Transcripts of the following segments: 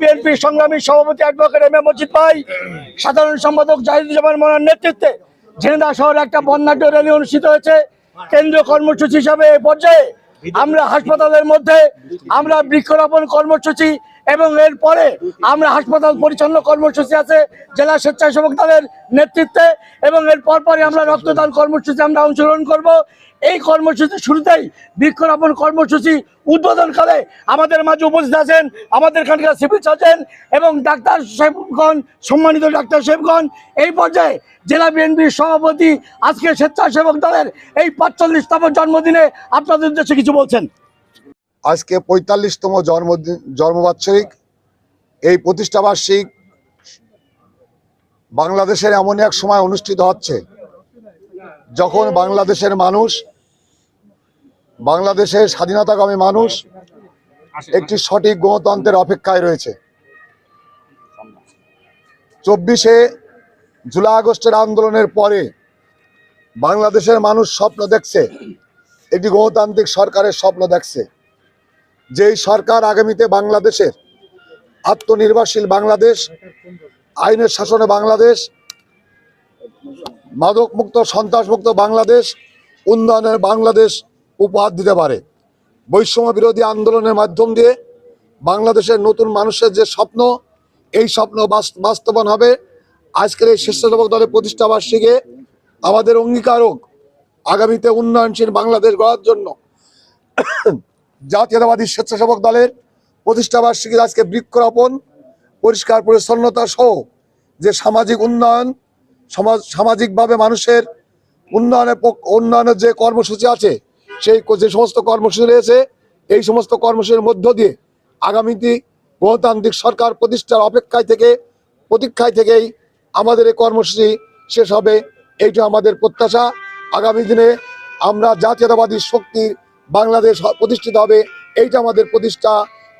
BNP সংগ্রামী সভাপতি advocate M A Majid ভাই, সাধারণ সম্পাদক জাহিদুজ্জামান মোনার নেতৃত্বে ঝিনাইদহ শহরে একটা বর্ণাঢ্য র্যালি অনুষ্ঠিত হয়েছে। কেন্দ্রীয় কর্মসূচি হিসাবে এই পর্যায়ে আমরা হাসপাতালের মধ্যে আমরা বৃক্ষরোপণ কর্মসূচি এবং এরপরে আমরা হাসপাতাল পরিচ্ছন্ন কর্মসূচি আছে, জেলা স্বেচ্ছাসেবক দলের নেতৃত্বে এবং এর পরপরই আমরা রক্তদান কর্মসূচি আমরা অংশগ্রহণ করব। এই কর্মসূচি শুরুতেই বৃক্ষরোপণ কর্মসূচি উদ্বোধনকালে আমাদের মাঝে উপস্থিত আছেন আমাদের এখানকার সিভিল সার্জন এবং ডাক্তার সাহেবগণ, সম্মানিত ডাক্তার সাহেবগণ। এই পর্যায়ে জেলা বিএনপির সভাপতি, আজকে স্বেচ্ছাসেবক দলের এই পাঁচচল্লিশতম জন্মদিনে আপনাদের উদ্দেশ্যে কিছু বলছেন। আজকে পঁয়তাল্লিশতম জন্মদিন, জন্মবাৎসরিক এই প্রতিষ্ঠাবার্ষিক বাংলাদেশের এমন এক সময় অনুষ্ঠিত হচ্ছে, যখন বাংলাদেশের মানুষ, বাংলাদেশের স্বাধীনতাকামী মানুষ একটি সঠিক গণতন্ত্রের অপেক্ষায় রয়েছে। চব্বিশে জুলাই আগস্টের আন্দোলনের পরে বাংলাদেশের মানুষ স্বপ্ন দেখছে, একটি গণতান্ত্রিক সরকারের স্বপ্ন দেখছে। যেই সরকার আগামীতে বাংলাদেশের আত্মনির্ভরশীল বাংলাদেশ, আইনের শাসনে বাংলাদেশ মাদক মুক্ত সন্ত্রাস মুক্ত বাংলাদেশ, উন্নয়নের বাংলাদেশ উপহার দিতে পারে। বৈষম্য বিরোধী আন্দোলনের মাধ্যম দিয়ে বাংলাদেশের নতুন মানুষের যে স্বপ্ন, এই স্বপ্ন বাস- বাস্তবায়ন হবে। আজকের এই স্বেচ্ছাসেবক দলের প্রতিষ্ঠা বার্ষিকে আমাদের অঙ্গীকার হোক আগামীতে উন্নয়নশীল বাংলাদেশ গড়ার জন্য জাতীয়তাবাদী স্বেচ্ছাসেবক দলের প্রতিষ্ঠা বার্ষিকীর আজকে বৃক্ষরোপণ, পরিষ্কার পরিচ্ছন্নতা সহ যে সামাজিক উন্নয়ন, সমাজ, সামাজিকভাবে মানুষের উন্নয়নের উন্নয়নের যে কর্মসূচি আছে, সেই যে সমস্ত কর্মসূচি রয়েছে, এই সমস্ত কর্মসূচির মধ্য দিয়ে আগামীতে গণতান্ত্রিক সরকার প্রতিষ্ঠার অপেক্ষায় থেকে, প্রতীক্ষায় থেকেই আমাদের এই কর্মসূচি শেষ হবে। এইটা আমাদের প্রত্যাশা। আগামী দিনে আমরা জাতীয়তাবাদী শক্তির বাংলাদেশ প্রতিষ্ঠিত হবে। এইটা আমাদের প্রতিষ্ঠা।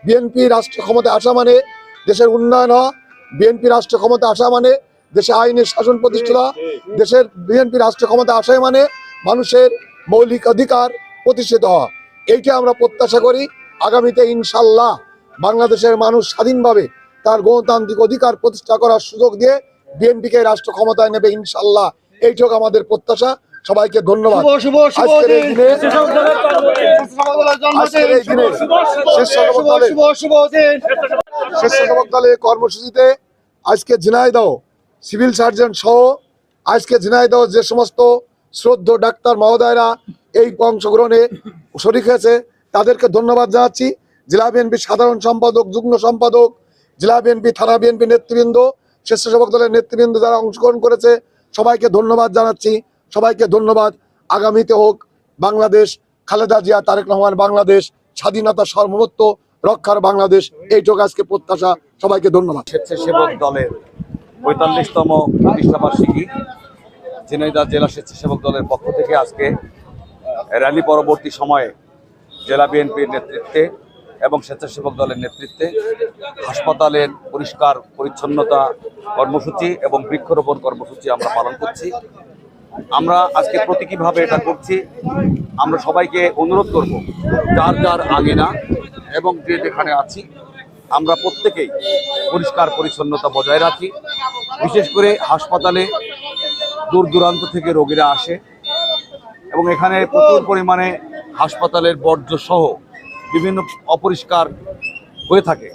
বিএনপি রাষ্ট্র ক্ষমতা আসা মানে দেশের উন্নয়ন হওয়া। বিএনপি রাষ্ট্র ক্ষমতা আসা মানে দেশে আইনের শাসন প্রতিষ্ঠিত দেশের বিএনপি রাষ্ট্র ক্ষমতা আসাই মানে মানুষের মৌলিক অধিকার প্রতিষ্ঠিত হওয়া। এইটা আমরা প্রত্যাশা করি। আগামীতে ইনশাল্লাহ বাংলাদেশের মানুষ স্বাধীনভাবে তার গণতান্ত্রিক অধিকার প্রতিষ্ঠা করার সুযোগ দিয়ে বিএনপিকে রাষ্ট্র ক্ষমতায় নেবে ইনশাল্লাহ এইটুক আমাদের প্রত্যাশা। সবাইকে ধন্যবাদ। আজকের এই দিনে- স্বেচ্ছাসেবক আজকের এই দিনে কর্মসূচিতে আজকে ঝিনাইদহ সিভিল সার্জন সহ আজকে ঝিনাইদহ যে সমস্ত শ্রদ্ধ ডাক্তার মহোদয়রা এই অংশগ্রহণে শরিক হয়েছে তাদেরকে ধন্যবাদ জানাচ্ছি। জেলা বিএনপি সাধারণ সম্পাদক যুগ্ম সম্পাদক জেলা বিএনপি থানা বিএনপি নেতৃবৃন্দ স্বেচ্ছাসেবক দলের নেতৃবৃন্দ যারা অংশগ্রহণ করেছে সবাইকে ধন্যবাদ জানাচ্ছি। সবাইকে ধন্যবাদ। আগামীতে হোক বাংলাদেশ, খালেদা জিয়া, তারেক রহমান বাংলাদেশ, স্বাধীনতা সার্বভৌমত্ব রক্ষার বাংলাদেশ এইটুকু আজকে প্রত্যাশা। সবাইকে ধন্যবাদ। স্বেচ্ছাসেবক দলের পঁয়তাল্লিশতম প্রতিষ্ঠাবার্ষিকী, ঝিনাইদহ জেলা স্বেচ্ছাসেবক দলের পক্ষ থেকে আজকে র্যালি পরবর্তী সময়ে জেলা বিএনপির নেতৃত্বে এবং স্বেচ্ছাসেবক দলের নেতৃত্বে হাসপাতালের পরিষ্কার, পরিচ্ছন্নতা কর্মসূচি এবং বৃক্ষরোপণ কর্মসূচি আমরা পালন করছি। আমরা আজকে প্রতীকীভাবে এটা করছি। আমরা সবাইকে অনুরোধ করব, যার যার আগে না এবং যে যেখানে আছি, আমরা প্রত্যেকেই পরিষ্কার পরিচ্ছন্নতা বজায় রাখি। বিশেষ করে হাসপাতালে দূর দূরান্ত থেকে রোগীরা আসে এবং এখানে প্রচুর পরিমাণে হাসপাতালের বর্জ্য সহ বিভিন্ন অপরিষ্কার হয়ে থাকে।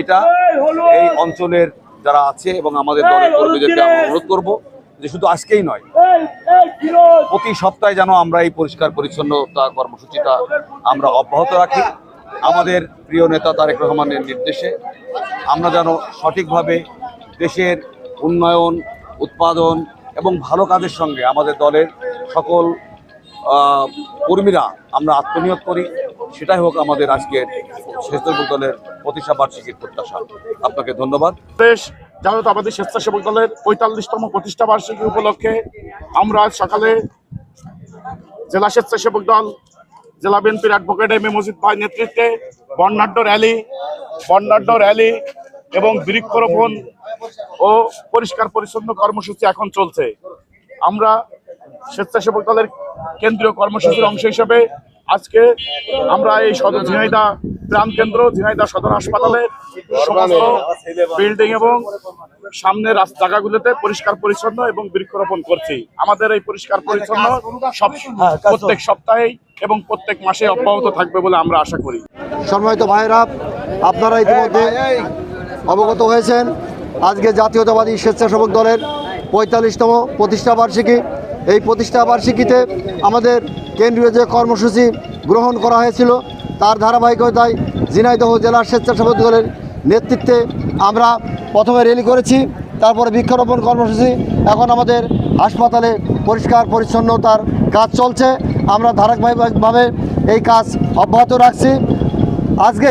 এটা এই অঞ্চলের যারা আছে এবং আমাদের দলের কর্মীদেরকে আমরা অনুরোধ করব। যে শুধু আজকেই নয়, প্রতি সপ্তাহে যেন আমরা এই পরিষ্কার পরিচ্ছন্নতা কর্মসূচিটা আমরা অব্যাহত রাখি। আমাদের প্রিয় নেতা তারেক রহমানের নির্দেশে আমরা যেন সঠিকভাবে দেশের উন্নয়ন, উৎপাদন এবং ভালো কাজের সঙ্গে আমাদের দলের সকল কর্মীরা আমরা আত্মনিয়োগ করি। সেটাই হোক আমাদের আজকের স্বেচ্ছাসেবক দলের প্রতিষ্ঠা বার্ষিকীর প্রত্যাশা। আপনাকে ধন্যবাদ। জাতীয়তাবাদী স্বেচ্ছাসেবক দলের পঁয়তাল্লিশতম প্রতিষ্ঠা বার্ষিকী উপলক্ষে আমরা আজ সকালে জেলা স্বেচ্ছাসেবক দল জেলা বিএনপির অ্যাডভোকেট এম এ মজিদ ভাই নেতৃত্বে বর্ণাঢ্য র্যালি বর্ণাঢ্য র্যালি এবং বৃক্ষরোপণ ও পরিষ্কার পরিচ্ছন্ন কর্মসূচি এখন চলছে। আমরা স্বেচ্ছাসেবক দলের কেন্দ্রীয় কর্মসূচির অংশ হিসেবে আজকে আমরা এই সদর ঝিনাইদা ত্রাণ কেন্দ্র ঝিনাইদহ সদর হাসপাতালের সমস্ত বিল্ডিং এবং সামনের রাস্তা জায়গাগুলোতে পরিষ্কার পরিচ্ছন্ন এবং বৃক্ষরোপণ করছি। আমাদের এই পরিষ্কার পরিচ্ছন্ন সব প্রত্যেক সপ্তাহেই এবং প্রত্যেক মাসে অব্যাহত থাকবে বলে আমরা আশা করি। সম্মানিত ভাইরা আপনারা ইতিমধ্যে অবগত হয়েছেন আজকে জাতীয়তাবাদী স্বেচ্ছাসেবক দলের পঁয়তাল্লিশতম প্রতিষ্ঠা বার্ষিকী এই প্রতিষ্ঠা বার্ষিকীতে আমাদের কেন্দ্রীয় যে কর্মসূচি গ্রহণ করা হয়েছিল, তার ধারাবাহিকতায় ঝিনাইদহ জেলার স্বেচ্ছাসেবক দলের নেতৃত্বে আমরা প্রথমে র্যালি করেছি, তারপরে বৃক্ষরোপণ কর্মসূচি, এখন আমাদের হাসপাতালে পরিষ্কার পরিচ্ছন্নতার কাজ চলছে, আমরা ধারাবাহিকভাবে এই কাজ অব্যাহত রাখছি। আজকে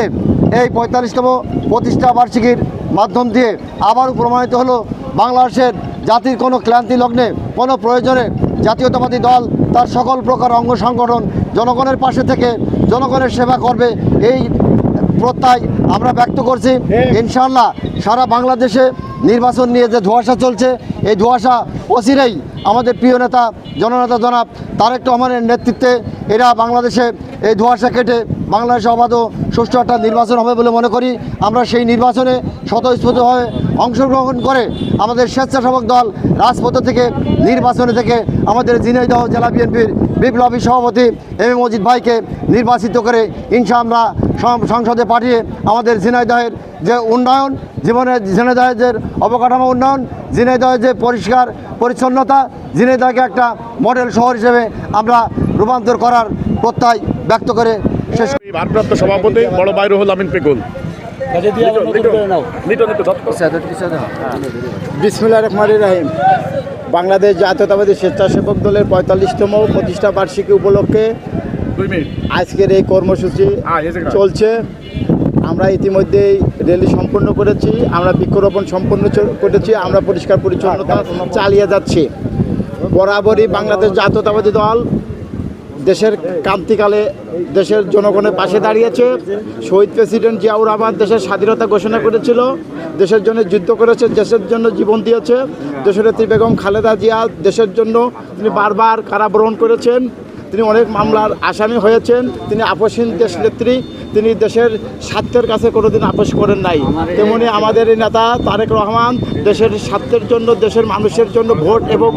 এই পঁয়তাল্লিশতম প্রতিষ্ঠা বার্ষিকীর মাধ্যম দিয়ে আবারও প্রমাণিত হলো, বাংলাদেশের জাতির কোনো ক্লান্তি লগ্নে, কোনো প্রয়োজনে জাতীয়তাবাদী দল, তার সকল প্রকার অঙ্গ সংগঠন জনগণের পাশে থেকে জনগণের সেবা করবে, এই প্রত্যয় আমরা ব্যক্ত করছি। ইনশাল্লাহ সারা বাংলাদেশে নির্বাচন নিয়ে যে ধোয়াশা চলছে, এই ধোয়াশা অচিরেই আমাদের প্রিয় নেতা, জননেতা জনাব তারেক রহমানের নেতৃত্বে এরা বাংলাদেশে এই ধোয়াশা কেটে বাংলাদেশে অবাধ সুষ্ঠু একটা নির্বাচন হবে বলে মনে করি। আমরা সেই নির্বাচনে স্বতঃস্ফূর্তভাবে অংশগ্রহণ করে আমাদের স্বেচ্ছাসেবক দল রাজপথ থেকে, নির্বাচনে থেকে আমাদের ঝিনাইদহ জেলা বিএনপির বিপ্লবী সভাপতি এম এ মজিদ ভাইকে নির্বাচিত করে ইনশা আমরা সংসদে পাঠিয়ে আমাদের ঝিনাইদহের যে উন্নয়ন, জীবনের ঝিনাইদহের অবকাঠামো উন্নয়ন, ঝিনাইদহের যে পরিষ্কার পরিচ্ছন্নতা, ঝিনাইদহকে একটা মডেল শহর হিসেবে আমরা রূপান্তর করার প্রত্যয় ব্যক্ত করে ভারপ্রাপ্ত সভাপতি বড় ভাই রুহুল আমিন পেকুল একটু ধর। রহমান রাহিম। বাংলাদেশ জাতীয়তাবাদী স্বেচ্ছাসেবক দলের পঁয়তাল্লিশতম প্রতিষ্ঠা বার্ষিকী উপলক্ষে আজকের এই কর্মসূচি হ্যাঁ, চলছে। আমরা ইতিমধ্যেই র্যালি সম্পন্ন করেছি আমরা বৃক্ষরোপণ সম্পন্ন করেছি আমরা পরিষ্কার পরিচ্ছন্নতা চালিয়ে যাচ্ছি। বরাবরই বাংলাদেশ জাতীয়তাবাদী দল দেশের ক্রান্তিকালে দেশের জনগণের পাশে দাঁড়িয়েছে। শহীদ প্রেসিডেন্ট জিয়াউর রহমান দেশের স্বাধীনতা ঘোষণা করেছিল, দেশের জন্য যুদ্ধ করেছে, দেশের জন্য জীবন দিয়েছে। দেশের নেত্রী বেগম খালেদা জিয়া দেশের জন্য তিনি বারবার কারাবরণ করেছেন। তিনি অনেক মামলার আসামি হয়েছেন, তিনি আপসহীন দেশ নেত্রী, তিনি দেশের স্বার্থের কাছে কোনোদিন আপোষ করেন নাই। তেমনি আমাদের এই নেতা তারেক রহমান দেশের স্বার্থের জন্য, দেশের মানুষের জন্য ভোট এবং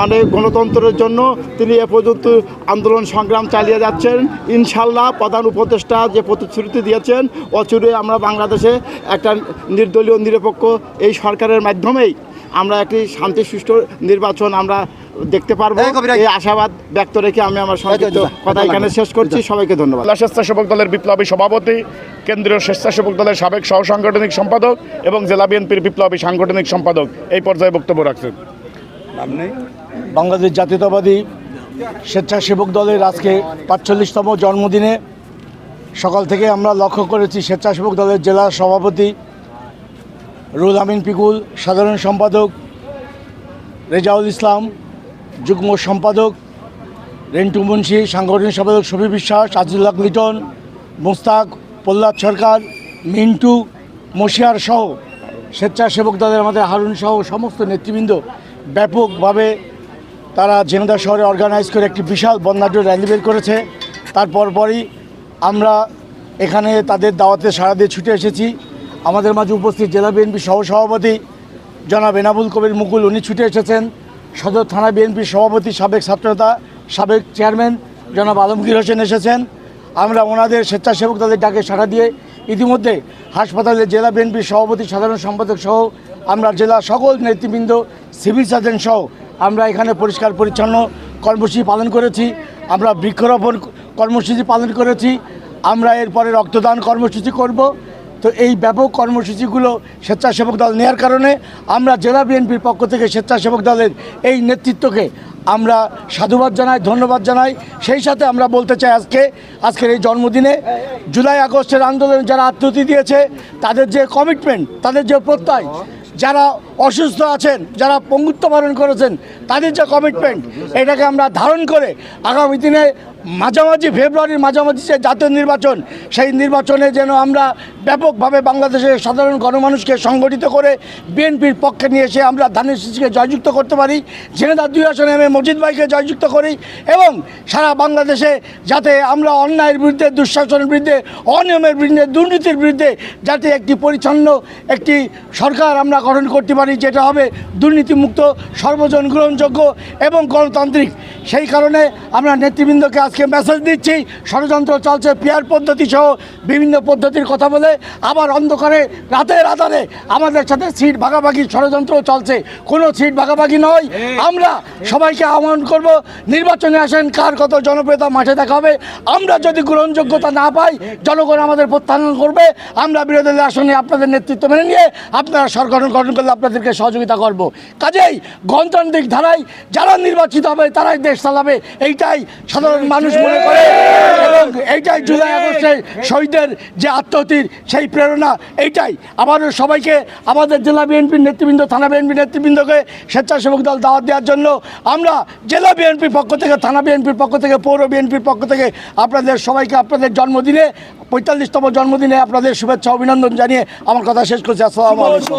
মানে গণতন্ত্রের জন্য তিনি এ পর্যন্ত আন্দোলন সংগ্রাম চালিয়ে যাচ্ছেন। ইনশাল্লাহ প্রধান উপদেষ্টা যে প্রতিশ্রুতি দিয়েছেন অচুরে আমরা বাংলাদেশে একটা নির্দলীয়, নিরপেক্ষ এই সরকারের মাধ্যমেই আমরা একটি শান্তি সুষ্ঠু নির্বাচন আমরা দেখতে পারব। এই আশাবাদ ব্যক্ত রেখে আমি আমার সংক্ষিপ্ত কথা এখানে শেষ করছি। সবাইকে ধন্যবাদ। জেলা স্বেচ্ছাসেবক দলের বিপ্লবী সভাপতি কেন্দ্রীয় স্বেচ্ছাসেবক দলের সাবেক সহ সাংগঠনিক সম্পাদক এবং জেলা বিএনপির বিপ্লবী সাংগঠনিক সম্পাদক এই পর্যায়ে বক্তব্য রাখছেন। বাংলাদেশ জাতীয়তাবাদী স্বেচ্ছাসেবক দলের আজকে পাঁচচল্লিশতম জন্মদিনে সকাল থেকে আমরা লক্ষ্য করেছি স্বেচ্ছাসেবক দলের জেলা সভাপতি রুল আমিন পিকুল, সাধারণ সম্পাদক, রেজাউল ইসলাম, যুগ্ম সম্পাদক, রেন্টু মুন্সি, সাংগঠনিক সম্পাদক শফি বিশ্বাস আজিজুল্লাহ লিটন, মুস্তাক, প্রহ্লাদ সরকার, মিন্টু, মশিয়ার সহ স্বেচ্ছাসেবক দলের আমাদের হারুন সহ সমস্ত নেতৃবৃন্দ ব্যাপকভাবে তারা জেনেদা শহরে অর্গানাইজ করে একটি বিশাল বর্ণাঢ্য র্যালি বের করেছে। তারপর পরই আমরা এখানে তাদের দাওয়াতে সাড়া দিয়ে ছুটে এসেছি। আমাদের মাঝে উপস্থিত জেলা বিএনপি সহসভাপতি জনাব এনাবুল কবির মুকুল, উনি ছুটে এসেছেন। সদর থানা বিএনপির সভাপতি সাবেক ছাত্রনেতা, সাবেক চেয়ারম্যান জনাব আলমগীর হোসেন এসেছেন। আমরা ওনাদের স্বেচ্ছাসেবক তাদের ডাকে সাড়া দিয়ে ইতিমধ্যে হাসপাতালে জেলা বিএনপির সভাপতি, সাধারণ সম্পাদক সহ আমরা জেলা সকল নেতৃবৃন্দ, সিভিল সার্জন সহ আমরা এখানে পরিষ্কার পরিচ্ছন্ন কর্মসূচি পালন করেছি। আমরা বৃক্ষরোপণ কর্মসূচি পালন করেছি। আমরা এরপরে রক্তদান কর্মসূচি করব। তো এই ব্যাপক কর্মসূচিগুলো স্বেচ্ছাসেবক দল নেওয়ার কারণে আমরা জেলা বিএনপির পক্ষ থেকে স্বেচ্ছাসেবক দলের এই নেতৃত্বকে আমরা সাধুবাদ জানাই, ধন্যবাদ জানাই। সেই সাথে আমরা বলতে চাই আজকে, আজকের এই জন্মদিনে জুলাই আগস্টের আন্দোলনে যারা আত্মতি দিয়েছে, তাদের যে কমিটমেন্ট তাদের যে প্রত্যয়, যারা অসুস্থ আছেন, যারা পঙ্গুত্ব বরণ করেছেন তাদের যে কমিটমেন্ট এটাকে আমরা ধারণ করে আগামী দিনে মাঝামাঝি, ফেব্রুয়ারির মাঝামাঝি যে জাতীয় নির্বাচন, সেই নির্বাচনে যেন আমরা ব্যাপকভাবে বাংলাদেশের সাধারণ গণমানুষকে সংগঠিত করে বিএনপির পক্ষে নিয়ে এসে আমরা ধানের শীষকে জয়যুক্ত করতে পারি ঝিনেদার দুই আসনে আমি মজিদ ভাইকে জয়যুক্ত করি এবং সারা বাংলাদেশে যাতে আমরা অন্যায়ের বিরুদ্ধে, দুঃশাসনের বিরুদ্ধে, অনিয়মের বিরুদ্ধে, দুর্নীতির বিরুদ্ধে যাতে একটি পরিচ্ছন্ন, একটি সরকার আমরা গঠন করতে পারি, যেটা হবে দুর্নীতিমুক্ত, সর্বজন গ্রহণযোগ্য এবং গণতান্ত্রিক। সেই কারণে আমরা নেতৃবৃন্দকে আজকে মেসেজ দিচ্ছি। ষড়যন্ত্র চলছে পিয়ার পদ্ধতি সহ বিভিন্ন পদ্ধতির কথা বলে আবার অন্ধকারে রাতের আধারে আমাদের সাথে সিট ভাগাভাগি ষড়যন্ত্র চলছে। কোনো সিট ভাগাভাগি নয়। আমরা সবাইকে আহ্বান করব নির্বাচনে আসেন কার কত জনপ্রিয়তা মাঠে দেখা হবে। আমরা যদি গ্রহণযোগ্যতা না পাই জনগণ আমাদের প্রত্যাখ্যান করবে। আমরা বিরোধী দলের আসনে আপনাদের নেতৃত্ব মেনে নিয়ে আপনারা সরকার গঠন করলে আপনাদেরকে সহযোগিতা করব। কাজেই গণতান্ত্রিক ধারায় যারা নির্বাচিত হবে তারাই দেশ চালাবে। এইটাই সাধারণ মানুষ মনে করে। এবং এইটাই জুলাই আগস্টে শহীদদের যে আত্মহতির সেই প্রেরণা এইটাই। আবারও সবাইকে আমাদের জেলা বিএনপির নেতৃবৃন্দ থানা বিএনপির নেতৃবৃন্দকে স্বেচ্ছাসেবক দল দাওয়াত দেওয়ার জন্য আমরা জেলা বিএনপির পক্ষ থেকে থানা বিএনপির পক্ষ থেকে পৌর বিএনপির পক্ষ থেকে আপনাদের সবাইকে আপনাদের জন্মদিনে পঁয়তাল্লিশতম জন্মদিনে আপনাদের শুভেচ্ছা অভিনন্দন জানিয়ে আমার কথা শেষ করছি। আসসালামু আলাইকুম।